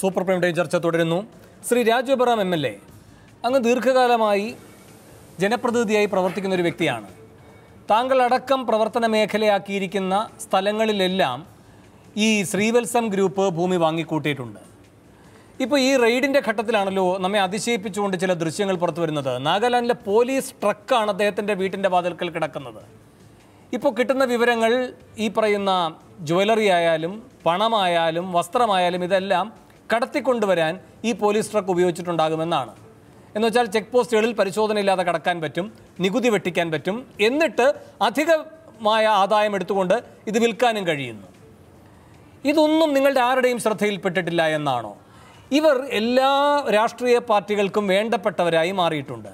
Super prime time ചർച്ച തുടരുന്നു. Shri Raju M L A അങ്ങ് ദീർഘകാലമായി ജനപ്രതിനിധിയായി പ്രവർത്തിക്കുന്ന ഒരു വ്യക്തിയാണ്. താങ്കൾ അടക്കം പ്രവർത്തന മേഖലയാക്കിയിരിക്കുന്ന സ്ഥലങ്ങളിലെല്ലാം ഈ ശ്രീവത്സം ഗ്രൂപ്പ് ഭൂമി വാങ്ങിക്കൂട്ടിയിട്ടുണ്ട്. ഇപ്പോൾ ഈ റെയ്ഡിന്റെ ഘട്ടത്തിലാണല്ലോ നമ്മെ അതിശയിപ്പിച്ചുകൊണ്ട് ചില ദൃശ്യങ്ങൾ പുറത്തു വരുന്നത്. നാഗാലാൻഡിലെ പോലീസ് ട്രക്കാണ് അദ്ദേഹത്തിന്റെ വീട്ടിന്റെ വാതിൽക്കൽ കിടക്കുന്നത്. ഇപ്പോൾ കിട്ടുന്ന വിവരങ്ങൾ ഈ പറയുന്ന ജ്വല്ലറി ആയാലും പണമായാലും വസ്ത്രമായാലും ഇതെല്ലാം കടത്തിക്കൊണ്ടുവരാൻ ഈ പോലീസ് ട്രക്ക് ഉപയോഗിച്ചിട്ടുണ്ടാകുമെന്നാണ്. എന്ന് വെച്ചാൽ ചെക്ക് പോസ്റ്റുകളിൽ പരിശോധനയില്ലാതെ കടക്കാൻ പറ്റും നികുതി വെട്ടിക്കാൻ പറ്റും. എന്നിട്ട് അധികമായ ആദായം എടുത്തുകൊണ്ട് ഇത് വിൽക്കാനും കഴിയുന്നു. ഇതൊന്നും നിങ്ങളുടെ ആരുടെയും ശ്രദ്ധയിൽപ്പെട്ടിട്ടില്ല എന്നാണോ? ഇവർ എല്ലാ രാഷ്ട്രീയ പാർട്ടികൾക്കും വേണ്ടപ്പെട്ടവരായി മാറിയിട്ടുണ്ട്.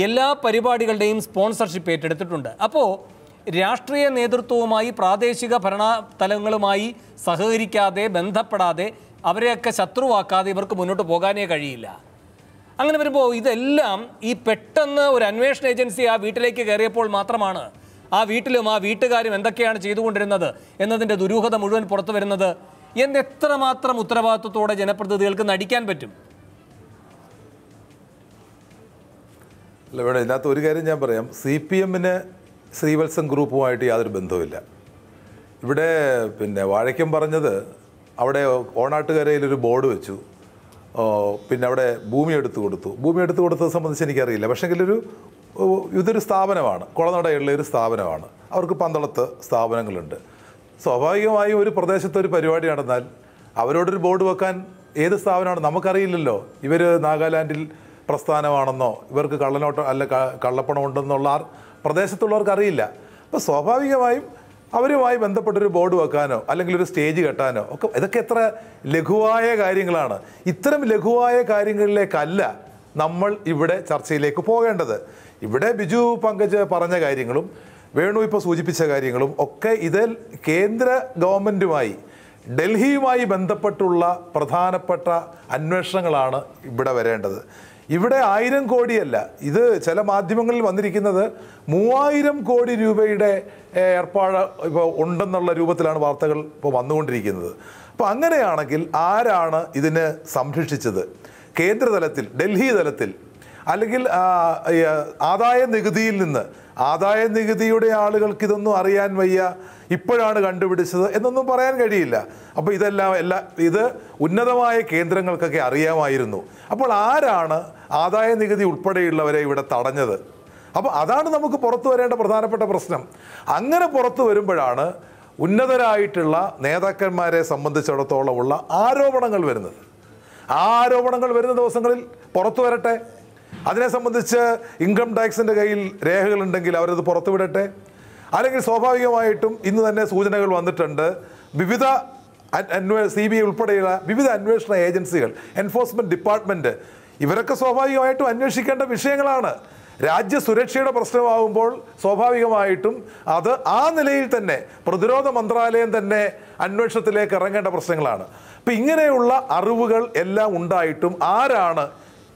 എല്ലാ പരിപാടികളുടെയും സ്പോൺസർഷിപ്പ് ഏറ്റെടുത്തിട്ടുണ്ട്. അപ്പോൾ രാഷ്ട്രീയ നേതൃത്വവുമായി പ്രാദേശിക ഭരണ തലങ്ങളുമായി സഹകരിക്കാതെ ബന്ധപ്പെടാതെ അവരെയൊക്കെ ശത്രുവാക്കാതെ ഇവർക്ക് മുന്നോട്ട് പോകാനേ കഴിയില്ല. അങ്ങനെ വരുമ്പോൾ ഇതെല്ലാം ഈ പെട്ടെന്ന് ഒരു അന്വേഷണ ഏജൻസി ആ വീട്ടിലേക്ക് കയറിയപ്പോൾ മാത്രമാണ് ആ വീട്ടിലും ആ വീട്ടുകാരും എന്തൊക്കെയാണ് ചെയ്തുകൊണ്ടിരുന്നത് എന്നതിന്റെ ദുരൂഹത മുഴുവൻ പുറത്തു വരുന്നത്. എന്ന് എത്രമാത്രം ഉത്തരവാദിത്വത്തോടെ ജനപ്രതിനിധികൾക്ക് നടിക്കാൻ പറ്റും? അല്ല വേണം ഇതിനകത്ത് ഒരു കാര്യം ഞാൻ പറയാം. സി പി എമ്മിന് ശ്രീവത്സം ഗ്രൂപ്പുമായിട്ട് യാതൊരു ബന്ധവുമില്ല. ഇവിടെ പിന്നെ വാഴയ്ക്കം പറഞ്ഞത് അവിടെ ഓണാട്ടുകരയിൽ ഒരു ബോർഡ് വെച്ചു. പിന്നെ അവിടെ ഭൂമി എടുത്തു കൊടുത്തു. ഭൂമി എടുത്തു കൊടുത്തത് സംബന്ധിച്ച് എനിക്കറിയില്ല. ഒരു ഇതൊരു സ്ഥാപനമാണ്. കുളനടയുള്ള ഒരു സ്ഥാപനമാണ്. അവർക്ക് പന്തളത്ത് സ്ഥാപനങ്ങളുണ്ട്. സ്വാഭാവികമായും ഒരു പ്രദേശത്ത് ഒരു പരിപാടി നടന്നാൽ അവരോടൊരു ബോർഡ് വെക്കാൻ ഏത് സ്ഥാപനമാണ് നമുക്കറിയില്ലല്ലോ. ഇവർ നാഗാലാൻഡിൽ പ്രസ്ഥാനമാണെന്നോ ഇവർക്ക് കള്ളനോട്ടം അല്ല കള്ളപ്പണം ഉണ്ടെന്നുള്ള ആ പ്രദേശത്തുള്ളവർക്ക് അറിയില്ല. അപ്പോൾ സ്വാഭാവികമായും അവരുമായി ബന്ധപ്പെട്ടൊരു ബോർഡ് വെക്കാനോ അല്ലെങ്കിൽ ഒരു സ്റ്റേജ് കെട്ടാനോ ഒക്കെ ഇതൊക്കെ എത്ര ലഘുവായ കാര്യങ്ങളാണ്. ഇത്തരം ലഘുവായ കാര്യങ്ങളിലേക്കല്ല നമ്മൾ ഇവിടെ ചർച്ചയിലേക്ക് പോകേണ്ടത്. ഇവിടെ ബിജു പങ്കജ് പറഞ്ഞ കാര്യങ്ങളും വേണു ഇപ്പോൾ സൂചിപ്പിച്ച കാര്യങ്ങളും ഒക്കെ ഇതിൽ കേന്ദ്ര ഗവൺമെന്റുമായി ഡൽഹിയുമായി ബന്ധപ്പെട്ടുള്ള പ്രധാനപ്പെട്ട അന്വേഷണങ്ങളാണ് ഇവിടെ വരേണ്ടത്. ഇവിടെ ആയിരം കോടിയല്ല. ഇത് ചില മാധ്യമങ്ങളിൽ വന്നിരിക്കുന്നത് മൂവായിരം കോടി രൂപയുടെ ഏർപ്പാട് ഇപ്പോൾ ഉണ്ടെന്നുള്ള രൂപത്തിലാണ് വാർത്തകൾ ഇപ്പോൾ വന്നുകൊണ്ടിരിക്കുന്നത്. അപ്പോൾ അങ്ങനെയാണെങ്കിൽ ആരാണ് ഇതിനെ സംരക്ഷിച്ചത്? കേന്ദ്രതലത്തിൽ ഡൽഹി തലത്തിൽ അല്ലെങ്കിൽ ആദായ നികുതിയിൽ നിന്ന് ആദായ നികുതിയുടെ ആളുകൾക്ക് ഇതൊന്നും അറിയാൻ വയ്യ ഇപ്പോഴാണ് കണ്ടുപിടിച്ചത് എന്നൊന്നും പറയാൻ കഴിയില്ല. അപ്പോൾ ഇതെല്ലാം എല്ലാ ഇത് ഉന്നതമായ കേന്ദ്രങ്ങൾക്കൊക്കെ അറിയാമായിരുന്നു. അപ്പോൾ ആരാണ് ആദായ നികുതി ഉൾപ്പെടെയുള്ളവരെ ഇവിടെ തടഞ്ഞത്? അപ്പോൾ അതാണ് നമുക്ക് പുറത്തു വരേണ്ട പ്രധാനപ്പെട്ട പ്രശ്നം. അങ്ങനെ പുറത്തു വരുമ്പോഴാണ് ഉന്നതരായിട്ടുള്ള നേതാക്കന്മാരെ സംബന്ധിച്ചിടത്തോളം ഉള്ള ആരോപണങ്ങൾ വരുന്നത്. ആ ആരോപണങ്ങൾ വരുന്ന ദിവസങ്ങളിൽ പുറത്തു വരട്ടെ. അതിനെ സംബന്ധിച്ച് ഇൻകം ടാക്സിന്റെ കയ്യിൽ രേഖകളുണ്ടെങ്കിൽ അവരത് പുറത്തുവിടട്ടെ? അല്ലെങ്കിൽ സ്വാഭാവികമായിട്ടും ഇന്ന് തന്നെ സൂചനകൾ വന്നിട്ടുണ്ട്. വിവിധ അന്വേ സി ബി ഐ ഉൾപ്പെടെയുള്ള വിവിധ അന്വേഷണ ഏജൻസികൾ എൻഫോഴ്സ്മെന്റ് ഡിപ്പാർട്ട്മെന്റ് ഇവരൊക്കെ സ്വാഭാവികമായിട്ടും അന്വേഷിക്കേണ്ട വിഷയങ്ങളാണ്. രാജ്യ സുരക്ഷയുടെ പ്രശ്നമാകുമ്പോൾ സ്വാഭാവികമായിട്ടും അത് ആ നിലയിൽ തന്നെ പ്രതിരോധ മന്ത്രാലയം തന്നെ അന്വേഷണത്തിലേക്ക് ഇറങ്ങേണ്ട പ്രശ്നങ്ങളാണ്. അപ്പം ഇങ്ങനെയുള്ള അറിവുകൾ എല്ലാം ഉണ്ടായിട്ടും ആരാണ്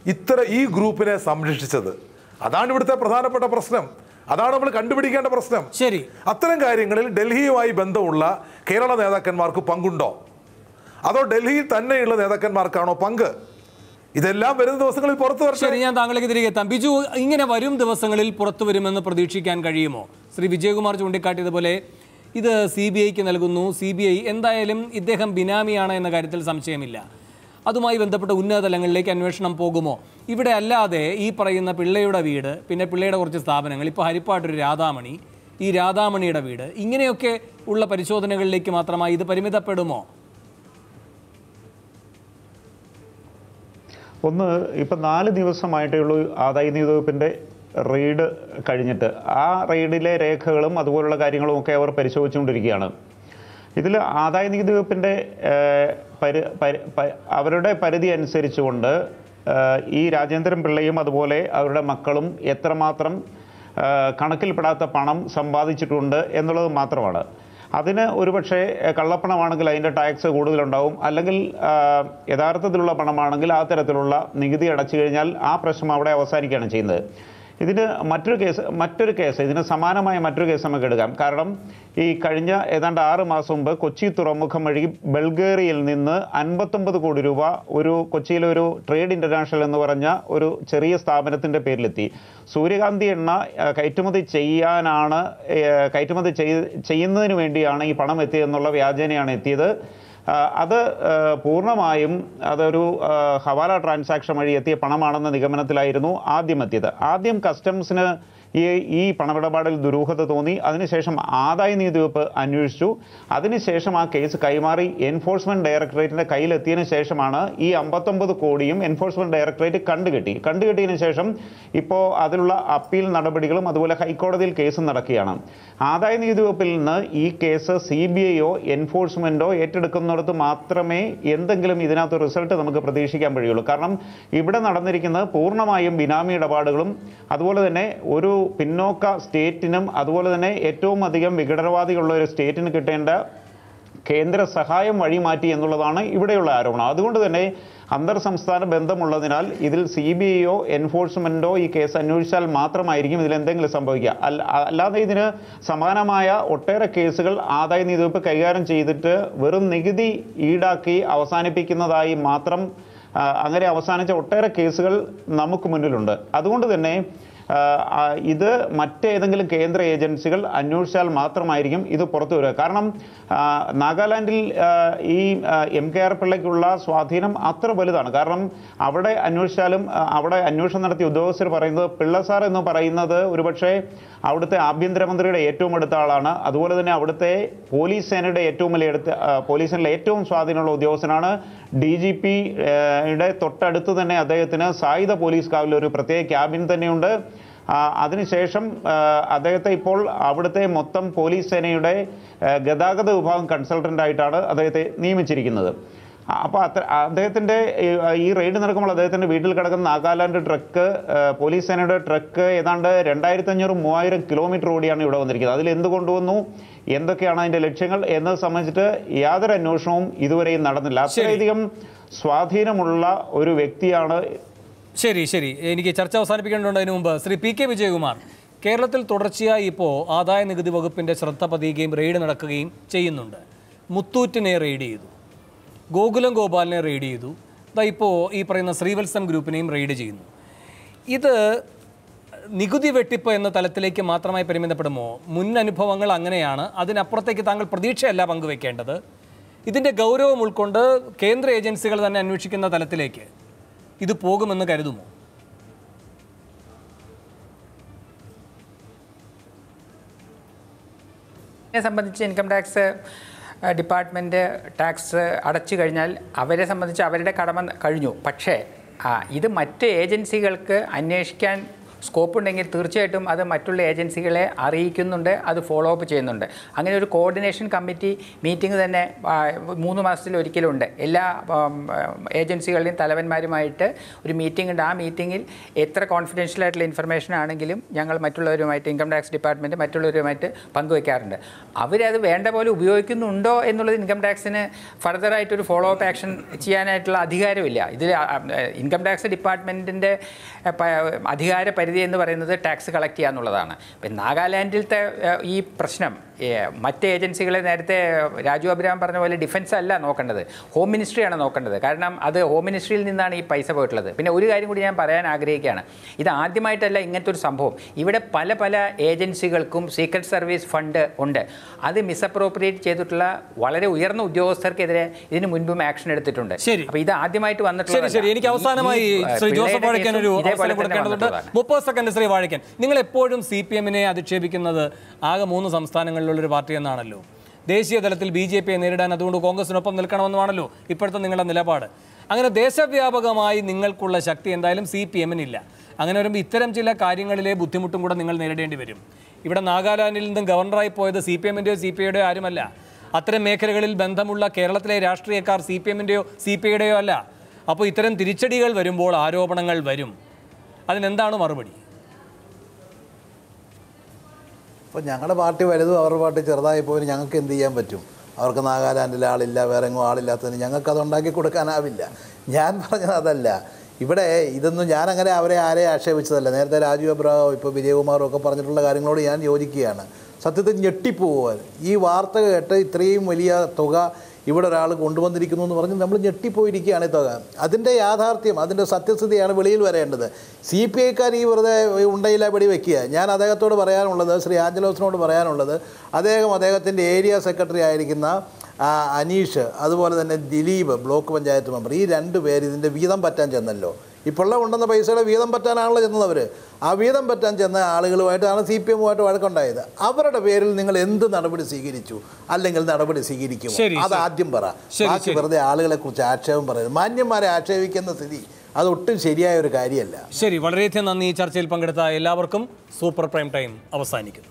ഇത്ര ഈ ഗ്രൂപ്പിനെ സംരക്ഷിച്ചത്. അതാണ് ഇവിടുത്തെ പ്രധാനപ്പെട്ട പ്രശ്നം. അതാണ് നമ്മൾ കണ്ടുപിടിക്കേണ്ട പ്രശ്നം. ശരി. അത്തരം കാര്യങ്ങളിൽ ഡൽഹിയുമായി ബന്ധമുള്ള കേരള നേതാക്കന്മാർക്ക് പങ്കുണ്ടോ? അതോ ഡൽഹിയിൽ തന്നെയുള്ള നേതാക്കന്മാർക്കാണോ പങ്ക്? ഇതെല്ലാം വരുന്ന ദിവസങ്ങളിൽ പുറത്തു വരട്ടെ. ശരി ഞാൻ താങ്കളേക്ക് തിരികെ എത്താം. ബിജു ഇങ്ങനെ വരും ദിവസങ്ങളിൽ പുറത്തു വരുമെന്ന് പ്രതീക്ഷിക്കാൻ കഴിയുമോ? ശ്രീ വിജയകുമാർ ചൂണ്ടിക്കാട്ടിയതുപോലെ ഇത് സി ബി ഐക്ക് നൽകുന്നു. സി ബി ഐ എന്തായാലും ഇദ്ദേഹം ബിനാമിയാണ് എന്ന കാര്യത്തിൽ സംശയമില്ല. അതുമായി ബന്ധപ്പെട്ട ഉന്നതതലങ്ങളിലേക്ക് അന്വേഷണം പോകുമോ? ഇവിടെ അല്ലാതെ ഈ പറയുന്ന പിള്ളയുടെ വീട് പിന്നെ പിള്ളയുടെ കുറച്ച് സ്ഥാപനങ്ങൾ ഇപ്പോൾ ഹരിപ്പാട്ടൊരു രാധാമണി ഈ രാധാമണിയുടെ വീട് ഇങ്ങനെയൊക്കെ ഉള്ള പരിശോധനകളിലേക്ക് മാത്രമായി ഇത് പരിമിതപ്പെടുമോ? ഒന്ന് ഇപ്പം നാല് ദിവസമായിട്ടേ ഉള്ളൂ ആദായ നികുതി വകുപ്പിന്റെ റെയ്ഡ് കഴിഞ്ഞിട്ട്. ആ റെയ്ഡിലെ രേഖകളും അതുപോലുള്ള കാര്യങ്ങളും ഒക്കെ അവർ പരിശോധിച്ചുകൊണ്ടിരിക്കുകയാണ്. ഇതിൽ ആദായ നികുതി വകുപ്പിന്റെ പരി അവരുടെ പരിധി അനുസരിച്ചുകൊണ്ട് ഈ രാജേന്ദ്രൻ പിള്ളയും അതുപോലെ അവരുടെ മക്കളും എത്രമാത്രം കണക്കിൽപ്പെടാത്ത പണം സമ്പാദിച്ചിട്ടുണ്ട് എന്നുള്ളത് മാത്രമാണ്. അതിന് ഒരുപക്ഷെ കള്ളപ്പണമാണെങ്കിൽ അതിന്റെ ടാക്സ് കൂടുതലുണ്ടാവും. അല്ലെങ്കിൽ യഥാർത്ഥത്തിലുള്ള പണമാണെങ്കിൽ ആ തരത്തിലുള്ള നികുതി അടച്ചു കഴിഞ്ഞാൽ ആ പ്രശ്നം അവിടെ അവസാനിക്കുകയാണ് ചെയ്യുന്നത്. ഇതിന് മറ്റൊരു കേസ് മറ്റൊരു കേസ് ഇതിന് സമാനമായ മറ്റൊരു കേസ് നമുക്ക് എടുക്കാം. കാരണം ഈ കഴിഞ്ഞ ഏതാണ്ട് ആറ് മാസം മുമ്പ് കൊച്ചി തുറമുഖം വഴി ബൾഗേറിയയിൽ നിന്ന് അൻപത്തൊമ്പത് കോടി രൂപ ഒരു കൊച്ചിയിലെ ഒരു ട്രേഡ് ഇന്റർനാഷണൽ എന്ന് പറഞ്ഞ ഒരു ചെറിയ സ്ഥാപനത്തിന്റെ പേരിലെത്തി. സൂര്യകാന്തി എണ്ണ കയറ്റുമതി ചെയ്യാനാണ് കയറ്റുമതി ചെയ്- ചെയ്യുന്നതിന് വേണ്ടിയാണ് ഈ പണം എത്തിയതെന്നുള്ള വ്യാജേനയാണ് എത്തിയത്. അത് പൂർണമായും അതൊരു ഹവാല ട്രാൻസാക്ഷൻ വഴി എത്തിയ പണമാണെന്ന നിഗമനത്തിലായിരുന്നു ആദ്യം എത്തിയത്. ആദ്യം കസ്റ്റംസിന് ഈ ഈ പണമിടപാടിൽ ദുരൂഹത തോന്നി. അതിനുശേഷം ആദായ നികുതി വകുപ്പ് അന്വേഷിച്ചു. അതിനുശേഷം ആ കേസ് കൈമാറി എൻഫോഴ്സ്മെന്റ് ഡയറക്ടറേറ്റിന്റെ കയ്യിലെത്തിയതിനു ശേഷമാണ് ഈ അമ്പത്തൊമ്പത് കോടിയും എൻഫോഴ്സ്മെന്റ് ഡയറക്ടറേറ്റ് കണ്ടുകെട്ടി. കണ്ടുകെട്ടിയതിനു ശേഷം ഇപ്പോൾ അതിലുള്ള അപ്പീൽ നടപടികളും അതുപോലെ ഹൈക്കോടതിയിൽ കേസും നടക്കുകയാണ്. ആദായ നികുതി വകുപ്പിൽ നിന്ന് ഈ കേസ് സി ബി ഐയോ എൻഫോഴ്സ്മെന്റോ ഏറ്റെടുക്കുന്നിടത്ത് മാത്രമേ എന്തെങ്കിലും ഇതിനകത്ത് റിസൾട്ട് നമുക്ക് പ്രതീക്ഷിക്കാൻ കഴിയുള്ളൂ. കാരണം ഇവിടെ നടന്നിരിക്കുന്നത് പൂർണമായും ബിനാമി ഇടപാടുകളും അതുപോലെ തന്നെ ഒരു പിന്നോക്ക സ്റ്റേറ്റിനും അതുപോലെ തന്നെ ഏറ്റവും അധികം വിഘടനവാദികളുള്ള ഒരു സ്റ്റേറ്റിന് കിട്ടേണ്ട കേന്ദ്ര സഹായം വഴിമാറ്റി എന്നുള്ളതാണ് ഇവിടെയുള്ള ആരോപണം. അതുകൊണ്ട് തന്നെ അന്തർ സംസ്ഥാന ബന്ധമുള്ളതിനാൽ ഇതിൽ സി ബി ഐയോ എൻഫോഴ്സ്മെന്റോ ഈ കേസ് അന്വേഷിച്ചാൽ മാത്രമായിരിക്കും ഇതിൽ എന്തെങ്കിലും സംഭവിക്കുക. അല്ല അല്ലാതെ ഇതിന് സമാനമായ ഒട്ടേറെ കേസുകൾ ആദായ നികുതി വകുപ്പ് കൈകാര്യം ചെയ്തിട്ട് വെറും നികുതി ഈടാക്കി അവസാനിപ്പിക്കുന്നതായി മാത്രം അങ്ങനെ അവസാനിച്ച ഒട്ടേറെ കേസുകൾ നമുക്ക് മുന്നിലുണ്ട്. അതുകൊണ്ട് തന്നെ ഇത് മറ്റേതെങ്കിലും കേന്ദ്ര ഏജൻസികൾ അന്വേഷിച്ചാൽ മാത്രമായിരിക്കും ഇത് പുറത്തു വരിക. കാരണം നാഗാലാൻഡിൽ ഈ എം കെ ആർ പിള്ളയ്ക്കുള്ള സ്വാധീനം അത്ര വലുതാണ്. കാരണം അവിടെ അന്വേഷിച്ചാലും അവിടെ അന്വേഷണം നടത്തിയ ഉദ്യോഗസ്ഥർ പറയുന്നത് പിള്ള സാർ എന്ന് പറയുന്നത് ഒരുപക്ഷെ അവിടുത്തെ ആഭ്യന്തരമന്ത്രിയുടെ ഏറ്റവും അടുത്ത ആളാണ്. അതുപോലെ തന്നെ അവിടുത്തെ പോലീസ് സേനയുടെ ഏറ്റവും വലിയ അടുത്ത പോലീസ് സേനയിലെ ഏറ്റവും സ്വാധീനമുള്ള ഉദ്യോഗസ്ഥനാണ് ഡി ജി പിയുടെ തൊട്ടടുത്ത് തന്നെ അദ്ദേഹത്തിന് സായുധ പോലീസ് കാവിൽ ഒരു പ്രത്യേക ക്യാബിൻ തന്നെയുണ്ട്. അതിനുശേഷം അദ്ദേഹത്തെ ഇപ്പോൾ അവിടുത്തെ മൊത്തം പോലീസ് സേനയുടെ ഗതാഗത വിഭാഗം കൺസൾട്ടന്റായിട്ടാണ് അദ്ദേഹത്തെ നിയമിച്ചിരിക്കുന്നത്. അപ്പോൾ അത്ര അദ്ദേഹത്തിന്റെ ഈ റെയ്ഡ് നടക്കുമ്പോൾ അദ്ദേഹത്തിന്റെ വീട്ടിൽ കിടക്കുന്ന നാഗാലാൻഡ് ട്രക്ക് പോലീസ് സേനയുടെ ട്രക്ക് ഏതാണ്ട് രണ്ടായിരത്തി അഞ്ഞൂറ് മൂവായിരം കിലോമീറ്റർ ഓടിയാണ് ഇവിടെ വന്നിരിക്കുന്നത്. അതിൽ എന്ത് കൊണ്ടുവന്നു? എന്തൊക്കെയാണ് അതിന്റെ ലക്ഷ്യങ്ങൾ? എന്നത് സംബന്ധിച്ചിട്ട് യാതൊരു അന്വേഷണവും ഇതുവരെയും നടന്നില്ല. അത്രയധികം സ്വാധീനമുള്ള ഒരു വ്യക്തിയാണ് ശരി ശരി. എനിക്ക് ചർച്ച അവസാനിപ്പിക്കേണ്ടതിന് മുമ്പ്. ശ്രീ പി കെ വിജയകുമാർ കേരളത്തിൽ തുടർച്ചയായി ഇപ്പോൾ ആദായ നികുതി വകുപ്പിന്റെ ശ്രദ്ധ പതിയുകയും റെയ്ഡ് നടക്കുകയും ചെയ്യുന്നുണ്ട്. മുത്തൂറ്റിനെ റെയ്ഡ് ചെയ്തു. ഗോകുലം ഗോപാലിനെ റെയ്ഡ് ചെയ്തു. ദാ ഇപ്പോൾ ഈ പറയുന്ന ശ്രീവത്സം ഗ്രൂപ്പിനെയും റെയ്ഡ് ചെയ്യുന്നു. ഇത് നികുതി വെട്ടിപ്പ് എന്ന തലത്തിലേക്ക് മാത്രമായി പരിമിതപ്പെടുമോ? മുൻ അനുഭവങ്ങൾ അങ്ങനെയാണ്. അതിനപ്പുറത്തേക്ക് താങ്കൾ പ്രതീക്ഷയല്ല പങ്കുവെക്കേണ്ടത്. ഇതിന്റെ ഗൗരവം ഉൾക്കൊണ്ട് കേന്ദ്ര ഏജൻസികൾ തന്നെ അന്വേഷിക്കുന്ന തലത്തിലേക്ക്. ഇത് പോകുമെന്ന് കരുതുമോ? എന്നെ സംബന്ധിച്ച് ഇൻകം ടാക്സ് ഡിപ്പാർട്ട്മെന്റ് ടാക്സ് അടച്ചു കഴിഞ്ഞാൽ അവരെ സംബന്ധിച്ച് അവരുടെ കടമ കഴിഞ്ഞു. പക്ഷേ ഇത് മറ്റ് ഏജൻസികൾക്ക് അന്വേഷിക്കാൻ സ്കോപ്പ് ഉണ്ടെങ്കിൽ തീർച്ചയായിട്ടും അത് മറ്റുള്ള ഏജൻസികളെ അറിയിക്കുന്നുണ്ട് അത് ഫോളോ അപ്പ് ചെയ്യുന്നുണ്ട്. അങ്ങനെ ഒരു കോർഡിനേഷൻ കമ്മിറ്റി മീറ്റിംഗ് തന്നെ മൂന്ന് മാസത്തിൽ ഒരിക്കലുണ്ട്. എല്ലാ ഏജൻസികളുടെയും തലവന്മാരുമായിട്ട് ഒരു മീറ്റിംഗ് ഉണ്ട്. ആ മീറ്റിങ്ങിൽ എത്ര കോൺഫിഡൻഷ്യൽ ആയിട്ടുള്ള ഇൻഫർമേഷൻ ആണെങ്കിലും ഞങ്ങൾ മറ്റുള്ളവരുമായിട്ട് ഇൻകം ടാക്സ് ഡിപ്പാർട്ട്മെന്റ് മറ്റുള്ളവരുമായിട്ട് പങ്കുവയ്ക്കാറുണ്ട് അവരത് വേണ്ട പോലെ ഉപയോഗിക്കുന്നുണ്ടോ എന്നുള്ളത് ഇൻകം ടാക്സിന് ഫർദറായിട്ടൊരു ഫോളോ അപ്പ് ആക്ഷൻ ചെയ്യാനായിട്ടുള്ള അധികാരമില്ല. ഇതിൽ ഇൻകം ടാക്സ് ഡിപ്പാർട്ട്മെന്റിന്റെ അധികാര പരിധി എന്ന് പറയുന്നത് ടാക്സ് കളക്ട് ചെയ്യുക എന്നുള്ളതാണ്. ഇപ്പം നാഗാലാൻഡിലത്തെ ഈ പ്രശ്നം മറ്റ് ഏജൻസികളെ നേരത്തെ രാജു അബ്രഹാം പറഞ്ഞ പോലെ ഡിഫൻസ് അല്ല നോക്കേണ്ടത്. ഹോം മിനിസ്ട്രിയാണ് നോക്കേണ്ടത്. കാരണം അത് ഹോം മിനിസ്ട്രിയിൽ നിന്നാണ് ഈ പൈസ പോയിട്ടുള്ളത്. പിന്നെ ഒരു കാര്യം കൂടി ഞാൻ പറയാൻ ആഗ്രഹിക്കുകയാണ്. ഇത് ആദ്യമായിട്ടല്ല ഇങ്ങനത്തെ ഒരു സംഭവം. ഇവിടെ പല പല ഏജൻസികൾക്കും സീക്രട്ട് സർവീസ് ഫണ്ട് ഉണ്ട്. അത് മിസ്അപ്രോപ്രിയേറ്റ് ചെയ്തിട്ടുള്ള വളരെ ഉയർന്ന ഉദ്യോഗസ്ഥർക്കെതിരെ ഇതിന് മുൻപും ആക്ഷൻ എടുത്തിട്ടുണ്ട്. അപ്പോൾ ഇത് ആദ്യമായിട്ട് വന്നിട്ടുള്ള ശരി എനിക്ക് അവസാനമായി മുപ്പത് സെക്കൻഡ് ശ്രീ വാഴയ്ക്കൻ നിങ്ങൾ എപ്പോഴും സി പി എമ്മിനെ അധിക്ഷേപിക്കുന്നത് ആകെ മൂന്ന് സംസ്ഥാനങ്ങളിലുള്ളൊരു പാർട്ടി എന്നാണല്ലോ. ദേശീയ തലത്തിൽ ബി ജെ പിയെ നേരിടാൻ അതുകൊണ്ട് കോൺഗ്രസിനൊപ്പം നിൽക്കണമെന്നുമാണല്ലോ ഇപ്പോഴത്തെ നിങ്ങളുടെ നിലപാട്. അങ്ങനെ ദേശവ്യാപകമായി നിങ്ങൾക്കുള്ള ശക്തി എന്തായാലും സി പി എമ്മിനില്ല. അങ്ങനെ വരുമ്പോൾ ഇത്തരം ചില കാര്യങ്ങളിലെ ബുദ്ധിമുട്ടും കൂടെ നിങ്ങൾ നേരിടേണ്ടി വരും. ഇവിടെ നാഗാലാൻഡിൽ നിന്നും ഗവർണറായി പോയത് സി പി എമ്മിന്റെയോ സി പി ഐയുടെയോ ആരുമല്ല. അത്തരം മേഖലകളിൽ ബന്ധമുള്ള കേരളത്തിലെ രാഷ്ട്രീയക്കാർ സി പി എമ്മിന്റെയോ സി പി ഐയുടെയോ അല്ല. അപ്പോൾ ഇത്തരം തിരിച്ചടികൾ വരുമ്പോൾ ആരോപണങ്ങൾ വരും. അതിനെന്താണ് മറുപടി? ഇപ്പം ഞങ്ങളുടെ പാർട്ടി വലുതും അവരുടെ പാർട്ടി ചെറുതായി പോയി ഞങ്ങൾക്ക് എന്ത് ചെയ്യാൻ പറ്റും? അവർക്ക് നാഗാലാൻഡിൽ ആളില്ല വേറെ എങ്ങും ആളില്ലാത്തതിന് ഞങ്ങൾക്ക് അത് ഉണ്ടാക്കി കൊടുക്കാനാവില്ല. ഞാൻ പറഞ്ഞത് അതല്ല. ഇവിടെ ഇതൊന്നും ഞാനങ്ങനെ അവരെ ആരെ ആക്ഷേപിച്ചതല്ല. നേരത്തെ രാജീവ് അബ്രാഹം ഇപ്പോൾ വിജയകുമാറും ഒക്കെ പറഞ്ഞിട്ടുള്ള കാര്യങ്ങളോട് ഞാൻ യോജിക്കുകയാണ്. സത്യത്തിൽ ഞെട്ടിപ്പോവാൻ. ഈ വാർത്ത കേട്ട് ഇത്രയും വലിയ തുക ഇവിടെ ഒരാൾ കൊണ്ടുവന്നിരിക്കുന്നു എന്ന് പറഞ്ഞ് നമ്മൾ ഞെട്ടിപ്പോയിരിക്കുകയാണ് തുക അതിന്റെ യാഥാർത്ഥ്യം അതിന്റെ സത്യസ്ഥിതിയാണ് വെളിയിൽ വരേണ്ടത്. സി പി ഐക്കാർ ഈ വെറുതെ ഉണ്ടയില്ല വെടി വെക്കുക. ഞാൻ അദ്ദേഹത്തോട് പറയാനുള്ളത് ശ്രീ ആഞ്ചലോസിനോട് പറയാനുള്ളത് അദ്ദേഹം അദ്ദേഹത്തിന്റെ ഏരിയ സെക്രട്ടറി ആയിരിക്കുന്ന അനീഷ് അതുപോലെ തന്നെ ദിലീപ് ബ്ലോക്ക് പഞ്ചായത്ത് മെമ്പർ ഈ രണ്ട് പേര് ഇതിന്റെ വീതം പറ്റാൻ ചെന്നല്ലോ. ഇപ്പോഴുള്ള കൊണ്ടുവന്ന പൈസയുടെ വീതം പറ്റാനാണല്ലോ ചെന്നവർ ആ വീതം പറ്റാൻ ചെന്ന ആളുകളുമായിട്ടാണ് സി പി എമ്മുമായിട്ട് വഴക്കുണ്ടായത്. അവരുടെ പേരിൽ നിങ്ങൾ എന്ത് നടപടി സ്വീകരിച്ചു? അല്ലെങ്കിൽ നടപടി സ്വീകരിക്കും അത് ആദ്യം പറ. ബാക്കി വെറുതെ ആളുകളെ കുറിച്ച് ആക്ഷേപം പറയുന്നത് മാന്യന്മാരെ ആക്ഷേപിക്കുന്ന സ്ഥിതി അതൊട്ടും ശരിയായ ഒരു കാര്യമല്ല. ശരി വളരെയധികം നന്ദി ഈ ചർച്ചയിൽ പങ്കെടുത്ത എല്ലാവർക്കും സൂപ്പർ പ്രൈം ടൈം അവസാനിക്കുന്നു.